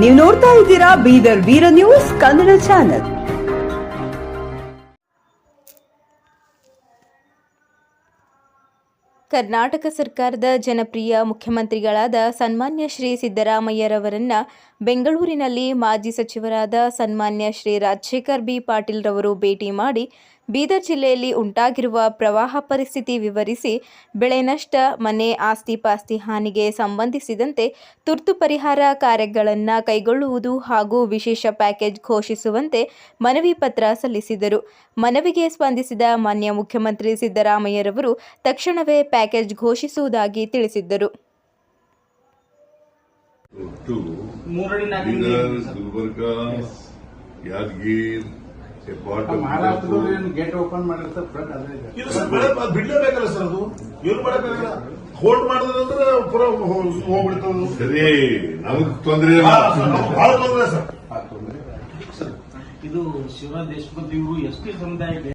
ನೀವು ನೋಡ್ತಾ ಇದ್ದೀರಾ ಬೀದರ್ ವೀರ ನ್ಯೂಸ್ ಕನ್ನಡ ಚಾನೆಲ್. ಕರ್ನಾಟಕ ಸರ್ಕಾರದ ಜನಪ್ರಿಯ ಮುಖ್ಯಮಂತ್ರಿಗಳಾದ ಸನ್ಮಾನ್ಯ ಶ್ರೀ ಸಿದ್ದರಾಮಯ್ಯರವರನ್ನ ಬೆಂಗಳೂರಿನಲ್ಲಿ ಮಾಜಿ ಸಚಿವರಾದ ಸನ್ಮಾನ್ಯ ಶ್ರೀ ರಾಜಶೇಖರ್ ಬಿ ಪಾಟೀಲ್ರವರು ಭೇಟಿ ಮಾಡಿ ಬೀದರ್ ಜಿಲ್ಲೆಯಲ್ಲಿ ಉಂಟಾಗಿರುವ ಪ್ರವಾಹ ಪರಿಸ್ಥಿತಿ ವಿವರಿಸಿ ಬೆಳೆ ನಷ್ಟ ಮನೆ ಆಸ್ತಿ ಪಾಸ್ತಿ ಹಾನಿಗೆ ಸಂಬಂಧಿಸಿದಂತೆ ತುರ್ತು ಪರಿಹಾರ ಕಾರ್ಯಗಳನ್ನು ಕೈಗೊಳ್ಳುವುದು ಹಾಗೂ ವಿಶೇಷ ಪ್ಯಾಕೇಜ್ ಘೋಷಿಸುವಂತೆ ಮನವಿ ಪತ್ರ ಸಲ್ಲಿಸಿದರು. ಮನವಿಗೆ ಸ್ಪಂದಿಸಿದ ಮಾನ್ಯ ಮುಖ್ಯಮಂತ್ರಿ ಸಿದ್ದರಾಮಯ್ಯರವರು ತಕ್ಷಣವೇ ಪ್ಯಾಕೇಜ್ ಘೋಷಿಸುವುದಾಗಿ ತಿಳಿಸಿದ್ದರು. To Bidar Gulbarga Yadgir gate open ಮಾಡಿರ್ತಾರೆ ಫ್ರಂಟ್ ಅದೇ ಇದೆ. ಇದು ಸರ್ ದೇಶಪತಿ ಅದ್ ಬಿಡ್ಲೇಬೇಕಲ್ಲ ಸರ್ ಅದು? ಏನು ಹೋಲ್ಡ್ ಮಾಡಿದ್ರೆ ಪೂರ ಸರಿ ನಮಗ್ ತೊಂದರೆ ಬಹಳ ತೊಂದರೆ ಸರ್. ಇದು ಶಿವರಾಜ್ ಇವರು ಎಸ್ ಟಿ ಸಮುದಾಯಕ್ಕೆ